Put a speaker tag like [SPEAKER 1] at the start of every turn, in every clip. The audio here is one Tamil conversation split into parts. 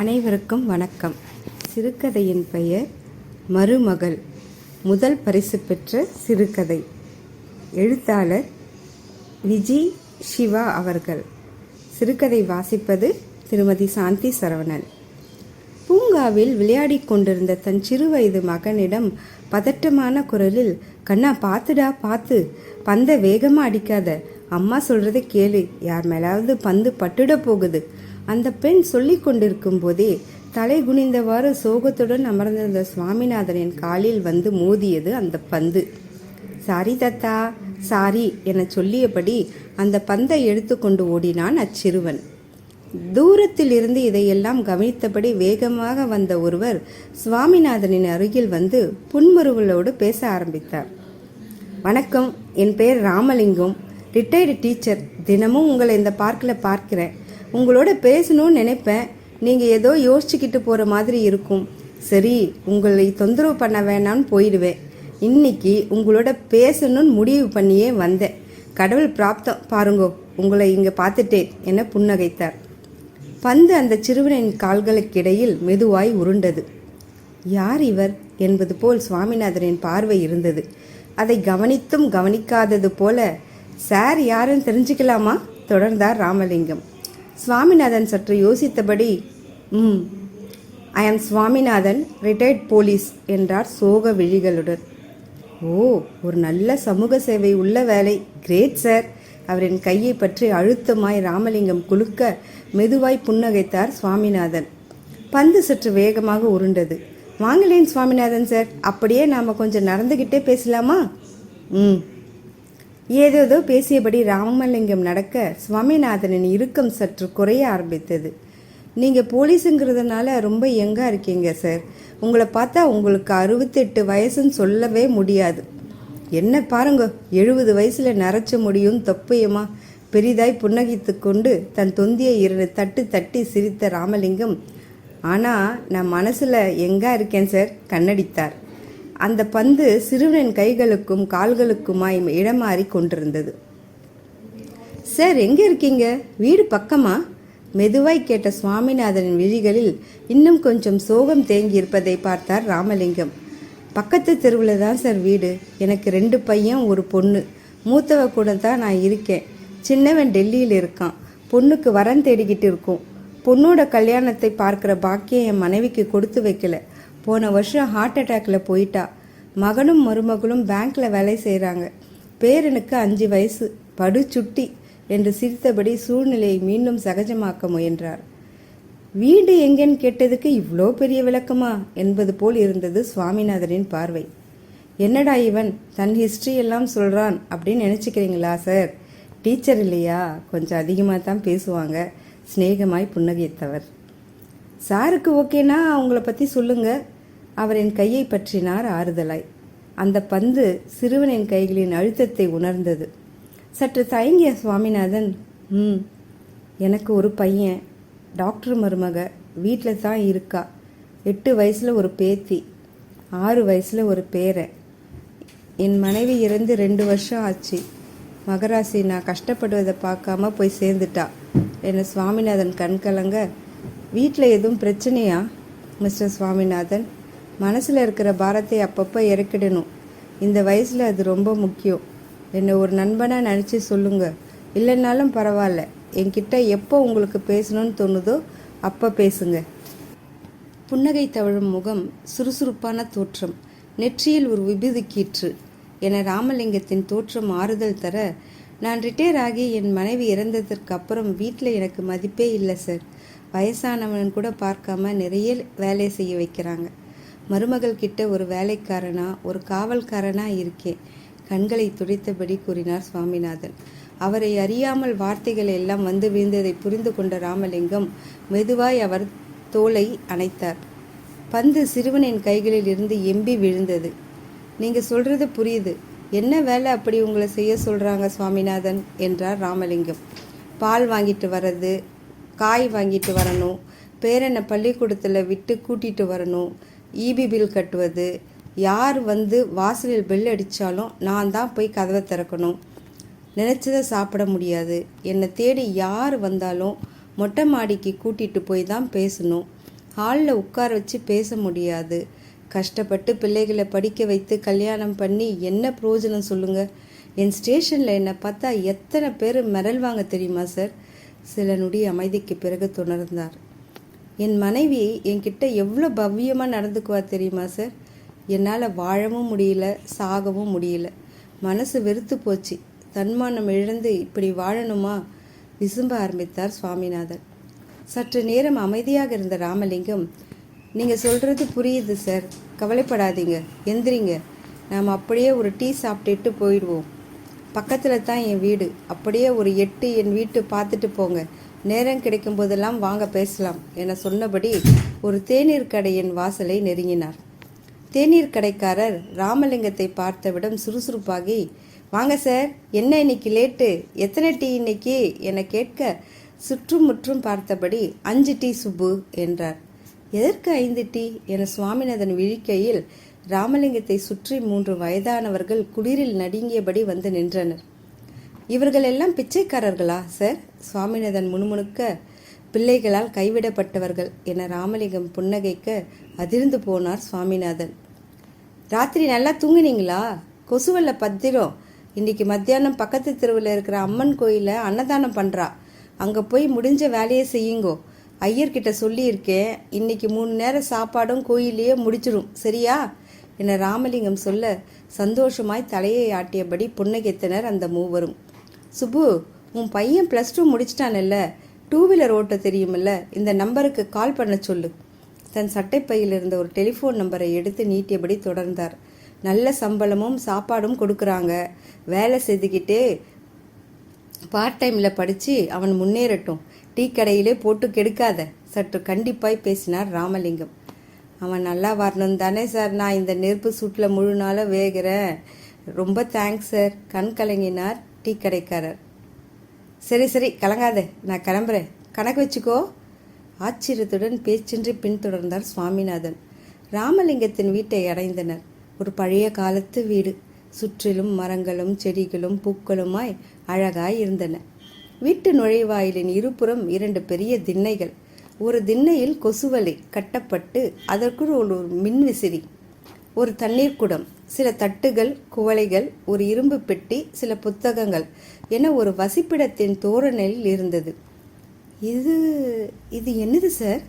[SPEAKER 1] அனைவருக்கும் வணக்கம். சிறுகதையின் பெயர் மருமகள். முதல் பரிசு பெற்ற சிறுகதை. எழுத்தாளர் விஜி சிவா அவர்கள். சிறுகதை வாசிப்பது திருமதி சாந்தி சரவணன். பூங்காவில் விளையாடிக் கொண்டிருந்த தன் சிறுவயது மகனிடம் பதட்டமான குரலில் கண்ணா பார்த்துடா பார்த்து பந்தை வேகமாக அடிக்காத. அம்மா சொல்கிறத கேளு. யார் மேலாவது பந்து பட்டுட போகுது. அந்த பெண் சொல்லிக் கொண்டிருக்கும் போதே தலை குனிந்தவாறு சோகத்துடன் அமர்ந்திருந்த சுவாமிநாதனின் காலில் வந்து மோதியது அந்த பந்து. சாரி தத்தா சாரி என சொல்லியபடி அந்த பந்தை எடுத்துக்கொண்டு ஓடினான் அச்சிறுவன். தூரத்தில் இருந்து இதையெல்லாம் கவனித்தபடி வேகமாக வந்த ஒருவர் சுவாமிநாதனின் அருகில் வந்து புன்முறுவலோடு பேச ஆரம்பித்தார். வணக்கம் என் பெயர் ராமலிங்கம். Retired teacher. தினமும் உங்களை இந்த பார்க்கில் பார்க்கிறேன். உங்களோட பேசணும்னு நினைப்பேன். நீங்கள் ஏதோ யோசிச்சுக்கிட்டு போகிற மாதிரி இருக்கும். சரி உங்களை தொந்தரவு பண்ண வேணாம்னு போயிடுவேன். இன்னைக்கு உங்களோட பேசணும்னு முடிவு பண்ணியே வந்தேன். கடவுள் பிராப்தம். பாருங்கோ உங்களை இங்கே பார்த்துட்டேன். என புன்னகைத்தார். பந்து அந்த சிறுவனின் கால்களுக்கிடையில் மெதுவாய் உருண்டது. யார் இவர் என்பது போல் சுவாமிநாதனின் பார்வை இருந்தது. அதை கவனித்தும் கவனிக்காதது போல சார் யாருன்னு தெரிஞ்சுக்கலாமா? தொடர்ந்தார் ராமலிங்கம். சுவாமிநாதன் சற்று யோசித்தபடி ம் ஐ ஆம் சுவாமிநாதன் ரிட்டையர்ட் போலீஸ் என்றார் சோக விழிகளுடன். ஓ ஒரு நல்ல சமூக சேவை உள்ள வேலை. Great sir. அவரின் கையை பற்றி அழுத்தமாய் ராமலிங்கம் குலுக்க மெதுவாய் புன்னகைத்தார் சுவாமிநாதன். பந்து சற்று வேகமாக உருண்டது. வாங்கலேன் சுவாமிநாதன் சார். அப்படியே நாம் கொஞ்சம் நடந்துக்கிட்டே பேசலாமா? ம் ஏதேதோ பேசியபடி ராமலிங்கம் நடக்க சுவாமிநாதனின் இறுக்கம் சற்று குறைய ஆரம்பித்தது. நீங்கள் போலீஸுங்கிறதுனால ரொம்ப யங்காக இருக்கீங்க சார். உங்களை பார்த்தா உங்களுக்கு அறுபத்தெட்டு வயசுன்னு சொல்லவே முடியாது. என்ன பாருங்க எழுபது வயசில் நரைச்ச முடியும் தொப்பையுமா? பெரிதாய் புன்னகித்து கொண்டு தன் தொந்தியை இரண்டு தட்டு தட்டி சிரித்த ராமலிங்கம் ஆனால் நான் மனசில் எங்கே இருக்கேன் சார் கண்ணடித்தார். அந்த பந்து சிறுவனின் கைகளுக்கும் கால்களுக்குமாய் இடமாறி கொண்டிருந்தது. சார் எங்கே இருக்கீங்க? வீடு பக்கமா? மெதுவாய் கேட்ட சுவாமிநாதனின் விழிகளில் இன்னும் கொஞ்சம் சோகம் தேங்கி இருப்பதை பார்த்தார் ராமலிங்கம். பக்கத்து தெருவில் தான் சார் வீடு. எனக்கு ரெண்டு பையன் ஒரு பொண்ணு. மூத்தவ கூட தான் நான் இருக்கேன். சின்னவன் டெல்லியில் இருக்கான். பொண்ணுக்கு வரன் தேடிக்கிட்டு இருக்கோம். பொண்ணோட கல்யாணத்தை பார்க்குற பாக்கியம் என் மனைவிக்கு கொடுத்து வைக்கல. போன வருஷம் ஹார்ட் அட்டாக்ல போயிட்டா. மகனும் மருமகளும் பேங்க்ல வேலை செய்கிறாங்க பேரனுக்கு அஞ்சு வயசு. படு சுட்டி என்று சிரித்தபடி சூழ்நிலையை மீண்டும் சகஜமாக்க முயன்றார். வீடு எங்கேன்னு கேட்டதுக்கு இவ்வளோ பெரிய விளக்கமா? என்பது போல் இருந்தது சுவாமிநாதனின் பார்வை. என்னடா இவன்? தன் ஹிஸ்ட்ரி எல்லாம் சொல்கிறான் அப்படின்னு நினச்சிக்கிறீங்களா சார் டீச்சர் இல்லையா? கொஞ்சம் அதிகமாக தான் பேசுவாங்க. சிநேகமாய் புன்னகைத்தவர். சாருக்கு ஓகேனா அவங்கள பற்றி சொல்லுங்க. என் கையை பற்றினார் ஆறுதலாய். அந்த பந்து சிறுவனின் கைகளின் அழுத்தத்தை உணர்ந்தது. சற்று தயங்கிய சுவாமிநாதன் ம் எனக்கு ஒரு பையன் டாக்டர் மருமக வீட்டில் தான் இருக்கா. எட்டு வயசில் ஒரு பேத்தி ஆறு வயசில் ஒரு பேரன். என் மனைவி இறந்து ரெண்டு வருஷம் ஆச்சு. மகராசி நான் கஷ்டப்படுவதை பார்க்காம போய் சேர்ந்துட்டா. என்னை சுவாமிநாதன் கண் கலங்க வீட்டில் எதுவும் பிரச்சனையா மிஸ்டர் சுவாமிநாதன்? மனசில் இருக்கிற பாரத்தை அப்பப்போ இறக்கிடணும். இந்த வயசில் அது ரொம்ப முக்கியம். என்னை ஒரு நண்பனாக நினச்சி சொல்லுங்க. இல்லைன்னாலும் பரவாயில்ல. என்கிட்ட எப்போ உங்களுக்கு பேசணும்னு தோணுதோ அப்போ பேசுங்க. புன்னகை தவழும் முகம் சுறுசுறுப்பான தோற்றம். நெற்றியில் ஒரு விபூதி கீற்று. என ராமலிங்கத்தின் தோற்றம் ஆறுதல் தர நான் ரிட்டையர் ஆகி என் மனைவி இறந்ததற்கு அப்புறம் வீட்டில் எனக்கு மதிப்பே இல்லை சார். வயசானவன் கூட பார்க்காம நிறைய வேலை செய்ய வைக்கிறாங்க. மருமகள் கிட்ட ஒரு வேலைக்காரனா ஒரு காவல்காரனா இருக்கேன் கண்களை துடைத்தபடி கூறினார் சுவாமிநாதன். அவரை அறியாமல் வார்த்தைகள் எல்லாம் வந்து வீழ்ந்ததை புரிந்து கொண்ட ராமலிங்கம் மெதுவாய் அவர் தோலை அணைத்தார். பந்து சிறுவனின் கைகளில் இருந்து எம்பி விழுந்தது. நீங்க சொல்றது புரியுது. என்ன வேலை அப்படி உங்களை செய்ய சொல்றாங்க சுவாமிநாதன்? என்றார் ராமலிங்கம். பால் வாங்கிட்டு வர்றது காய் வாங்கிட்டு வரணும். பேரனை பள்ளிக்கூடத்தில் விட்டு கூட்டிட்டு வரணும். ஈபி பில் கட்டுவது. யார் வந்து வாசலில் பெல் அடித்தாலும் நான் தான் போய் கதவை திறக்கணும். நினச்சதை சாப்பிட முடியாது. என்னை தேடி யார் வந்தாலும் மொட்டை மாடிக்கு கூட்டிகிட்டு போய் தான் பேசணும். ஹாலில் உட்கார வச்சு பேச முடியாது. கஷ்டப்பட்டு பிள்ளைகளை படிக்க வைத்து கல்யாணம் பண்ணி என்ன பிரயோஜனம் சொல்லுங்கள் என் ஸ்டேஷனில் என்னை பார்த்தா எத்தனை பேர் மிரள்வாங்க தெரியுமா சார்? சில நொடி அமைதிக்கு பிறகு துணர்ந்தார். என் மனைவி என்கிட்ட எவ்வளோ பவ்யமாக நடந்துக்குவா தெரியுமா சார்? என்னால் வாழவும் முடியல சாகவும் முடியல. மனசு வெறுத்து போச்சு. தன்மானம் இழந்து இப்படி வாழணுமா? விசும்ப ஆரம்பித்தார் சுவாமிநாதன். சற்று நேரம் அமைதியாக இருந்த ராமலிங்கம் நீங்கள் சொல்கிறது புரியுது சார். கவலைப்படாதீங்க. எந்திரிங்க. நாம் அப்படியே ஒரு டீ சாப்பிட்டுட்டு போயிடுவோம். பக்கத்தில் தான் என் வீடு. அப்படியே ஒரு எட்டு என் வீட்டு பார்த்துட்டு போங்க. நேரம் கிடைக்கும் போதெல்லாம் வாங்க பேசலாம் என சொன்னபடி ஒரு தேநீர் கடையின் வாசலை நெருங்கினார். தேநீர் கடைக்காரர் ராமலிங்கத்தை பார்த்தவிடம் சுறுசுறுப்பாகி வாங்க சார் என்ன இன்னைக்கு லேட்டு? எத்தனை டீ இன்னைக்கு? என கேட்க சுற்றும் முற்றும் பார்த்தபடி அஞ்சு டீ சுப்பு என்றார். எதற்கு ஐந்து டீ? என சுவாமிநாதன் விழிக்கையில் ராமலிங்கத்தை சுற்றி மூன்று வயதானவர்கள் குளிரில் நடுங்கியபடி வந்து நின்றனர். இவர்கள் எல்லாம் பிச்சைக்காரர்களா சார்? சுவாமிநாதன் முணுமுணுக்க பிள்ளைகளால் கைவிடப்பட்டவர்கள் என ராமலிங்கம் புன்னகைக்க அதிர்ந்து போனார் சுவாமிநாதன். ராத்திரி நல்லா தூங்குனீங்களா? கொசுவல்ல பத்திரம் இன்னைக்கு மத்தியானம் பக்கத்து தெருவில் இருக்கிற அம்மன் கோயிலில் அன்னதானம் பண்ணுறா அங்கே போய் முடிஞ்ச வேலையை செய்யுங்கோ. ஐயர்கிட்ட சொல்லியிருக்கேன் இன்னைக்கு மூணு நேரம் சாப்பாடும் கோயிலையே முடிச்சிடும் சரியா? என ராமலிங்கம் சொல்ல சந்தோஷமாய் தலையை ஆட்டியபடி புன்னகைத்தனர் அந்த மூவரும். சுப்பு உன் பையன் ப்ளஸ் டூ முடிச்சிட்டானல்ல? டூ வீலர் ஓட்ட தெரியுமில்ல? இந்த நம்பருக்கு கால் பண்ண சொல்லு. தன் சட்டைப்பையில் இருந்த ஒரு டெலிஃபோன் நம்பரை எடுத்து நீட்டியபடி தொடர்ந்தார். நல்ல சம்பளமும் சாப்பாடும் கொடுக்குறாங்க. வேலை செய்துக்கிட்டே பார்ட் டைமில் படித்து அவன் முன்னேறட்டும். டீ கடையிலே போட்டு கெடுக்காத. சற்று கண்டிப்பாய் பேசினார் ராமலிங்கம். அவன் நல்லா வரணும் தானே சார். நான் இந்த நெருப்பு சூட்டில் முழு நாளாக வேகிறேன். ரொம்ப தேங்க்ஸ் சார் கண் கலங்கினார் டீ கடைக்காரர். சரி சரி கலங்காதே. நான் கிளம்புறேன். கணக்கு வச்சுக்கோ. ஆச்சரியத்துடன் பேச்சின்றி பின்தொடர்ந்தார் சுவாமிநாதன். ராமலிங்கத்தின் வீட்டை அடைந்தனர். ஒரு பழைய காலத்து வீடு. சுற்றிலும் மரங்களும் செடிகளும் பூக்களுமாய் அழகாய் இருந்தன. வீட்டு நுழைவாயிலின் இருபுறம் இரண்டு பெரிய திண்ணைகள். ஒரு திண்ணையில் கொசுவலை கட்டப்பட்டு அதற்குள் ஒரு மின்விசிறி ஒரு தண்ணீர் குடம் சில தட்டுகள் குவளைகள் ஒரு இரும்பு பெட்டி சில புத்தகங்கள் என ஒரு வசிப்பிடத்தின் தோரணையில் இருந்தது. இது இது என்னது சார்?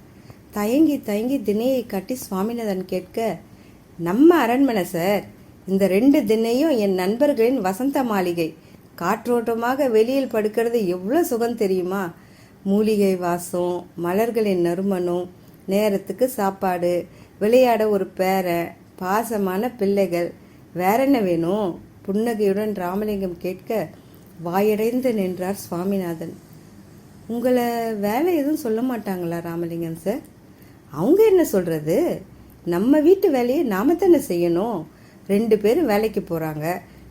[SPEAKER 1] தயங்கி தயங்கி திண்ணையை காட்டி சுவாமிநாதன் கேட்க நம்ம அரண்மனை சார் இந்த ரெண்டு திண்ணையும் என் நண்பர்களின் வசந்த மாளிகை. காற்றோட்டமாக வெளியில் படுக்கிறது எவ்வளோ சுகம் தெரியுமா? மூலிகை வாசம் மலர்களின் நறுமணம் நேரத்துக்கு சாப்பாடு விளையாட ஒரு பேரை பாசமான பிள்ளைகள். வேற என்ன வேணும்? புன்னகையுடன் ராமலிங்கம் கேட்க வாயடைந்து நின்றார் சுவாமிநாதன். உங்களை வேலை எதுவும் சொல்ல மாட்டாங்களா ராமலிங்கம் சார் அவங்க என்ன சொல்கிறது நம்ம வீட்டு வேலையை நாம தானே செய்யணும். ரெண்டு பேரும் வேலைக்கு போகிறாங்க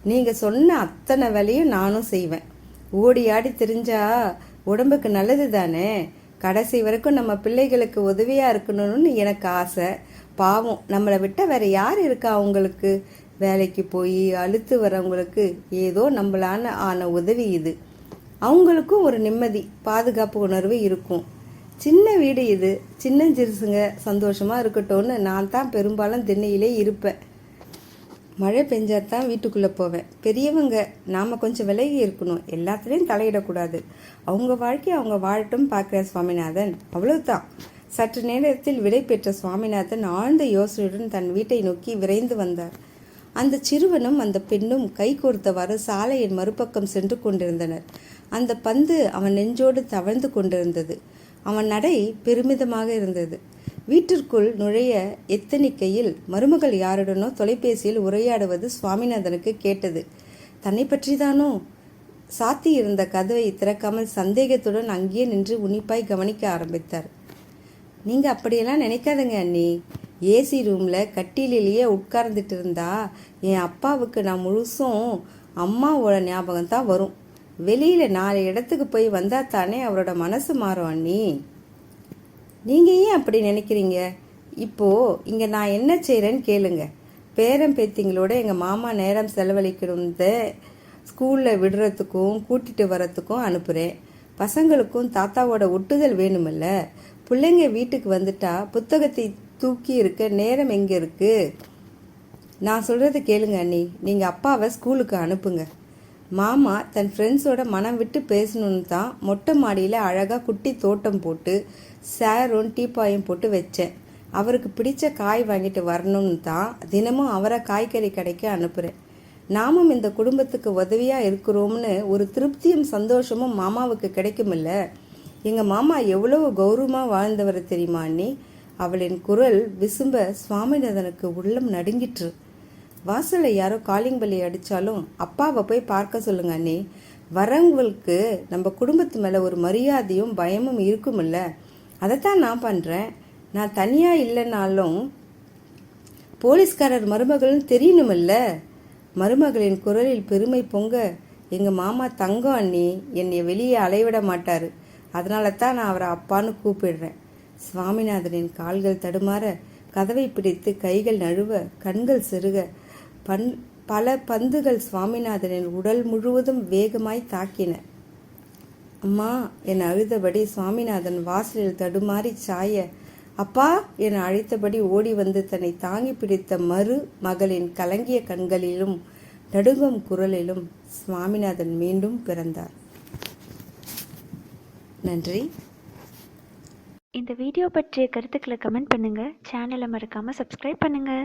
[SPEAKER 1] நீங்கள் சொன்ன அத்தனை வேலையும் நானும் செய்வேன். ஓடி ஆடி தெரிஞ்சால் உடம்புக்கு நல்லது தானே? கடைசி வரைக்கும் நம்ம பிள்ளைகளுக்கு உதவியாக இருக்கணும்னு எனக்கு ஆசை. பாவம் நம்மளை விட்ட வேற யார் இருக்கா அவங்களுக்கு? வேலைக்கு போய் அழுத்து வரவங்களுக்கு ஏதோ நம்மளான ஆன உதவி இது. அவங்களுக்கும் ஒரு நிம்மதி பாதுகாப்பு உணர்வு இருக்கும். சின்ன வீடு இது. சின்னஞ்சிறுசுங்க சந்தோஷமாக இருக்கட்டும்னு நான் தான் பெரும்பாலும் திண்ணையிலே இருப்பேன். மழை பெஞ்சாதான் வீட்டுக்குள்ளே போவேன். பெரியவங்க நாம் கொஞ்சம் விலகி இருக்கணும். எல்லாத்துலேயும் தலையிடக்கூடாது. அவங்க வாழ்க்கையை அவங்க வாழட்டும் பார்க்குற சுவாமிநாதன் அவ்வளவுதான். சற்று நேரத்தில் விடை பெற்ற சுவாமிநாதன் ஆழ்ந்த யோசனையுடன் தன் வீட்டை நோக்கி விரைந்து வந்தார். அந்த சிறுவனும் அந்த பெண்ணும் கை கோர்த்தவாறு சாலையின் மறுபக்கம் சென்று கொண்டிருந்தனர். அந்த பந்து அவன் நெஞ்சோடு தவழ்ந்து கொண்டிருந்தது. அவன் நடை பெருமிதமாக இருந்தது. வீட்டிற்குள் நுழைய எத்தனிக்கையில் மருமகள் யாருடனோ தொலைபேசியில் உரையாடுவது சுவாமிநாதனுக்கு கேட்டது. தன்னை பற்றிதானோ? சாத்தி இருந்த கதவை திறக்காமல் சந்தேகத்துடன் அங்கேயே நின்று உன்னிப்பாய் கவனிக்க ஆரம்பித்தார். நீங்கள் அப்படியெல்லாம் நினைக்காதங்க அண்ணி. ஏசி ரூமில் கட்டிலேயே உட்கார்ந்துட்டு இருந்தா என் அப்பாவுக்கு நான் முழுசும் அம்மாவோட ஞாபகம் தான் வரும். வெளியில் நாலு இடத்துக்கு போய் வந்தால் தானே அவரோட மனசு மாறும் அண்ணி. நீங்கள் ஏன் அப்படி நினைக்கிறீங்க? இப்போது இங்கே நான் என்ன செய்கிறேன்னு கேளுங்க. பேரன் பேத்திங்களோட எங்கள் மாமா நேரம் செலவழிக்கணுந்த ஸ்கூலில் விடுறதுக்கும் கூட்டிகிட்டு வரத்துக்கும் அனுப்புகிறேன் பசங்களுக்கும் தாத்தாவோட ஒட்டுதல் வேணுமில்ல. பிள்ளைங்க வீட்டுக்கு வந்துட்டா புத்தகத்தை தூக்கி இருக்க நேரம் எங்கே இருக்குது நான் சொல்கிறத கேளுங்க அண்ணி. நீங்கள் அப்பாவை ஸ்கூலுக்கு அனுப்புங்க. மாமா தன் ஃப்ரெண்ட்ஸோட மனம் விட்டு பேசணுன்னு தான் மொட்டை மாடியில் அழகாக குட்டி தோட்டம் போட்டு சேரும் டீப்பாயும் போட்டு வச்சேன். அவருக்கு பிடிச்ச காய் வாங்கிட்டு வரணும்னு தான் தினமும் அவரை காய்கறி கடைக்கு அனுப்புகிறேன் நாமும் இந்த குடும்பத்துக்கு உதவியாக இருக்கிறோம்னு ஒரு திருப்தியும் சந்தோஷமும் மாமாவுக்கு கிடைக்குமில்ல. எங்கள் மாமா எவ்வளவு கௌரவமாக வாழ்ந்தவர் தெரியுமா அண்ணி? அவளின் குரல் விசும்ப சுவாமிநாதனுக்கு உள்ளம் நடுங்கிற்று. வாசலில் யாரோ காலிங் பலி அடித்தாலும் அப்பாவை போய் பார்க்க சொல்லுங்க அண்ணி. வரவங்களுக்கு நம்ம குடும்பத்து மேலே ஒரு மரியாதையும் பயமும் இருக்குமில்ல. அதைத்தான் நான் பண்ணுறேன் நான் தனியாக இல்லைனாலும் போலீஸ்காரர் மருமகள்னு தெரியணுமில்ல. மருமகளின் குரலில் பெருமை பொங்க எங்கள் மாமா தங்கம் அண்ணி என்னை வெளியே அலைவிட மாட்டார். அதனால தான் நான் அவரை அப்பான்னு கூப்பிடுறேன். சுவாமிநாதனின் கால்கள் தடுமாற கதவை பிடித்து கைகள் நழுவ கண்கள் செருக பன் பல பந்துகள் சுவாமிநாதனின் உடல் முழுவதும் வேகமாய் தாக்கின. அம்மா என அழுதபடி சுவாமிநாதன் வாசலில் தடுமாறி சாய அப்பா! என அழைத்தபடி ஓடி வந்து தன்னை தாங்கி பிடித்த மறு மகளின் கலங்கிய கண்களிலும் நடுங்கும் குரலிலும் சுவாமிநாதன் மீண்டும் பிறந்தார். நன்றி.
[SPEAKER 2] இந்த வீடியோ பற்றிய கருத்துக்களை கமெண்ட் பண்ணுங்கள் சேனலை மறக்காமல் சப்ஸ்கிரைப் பண்ணுங்கள்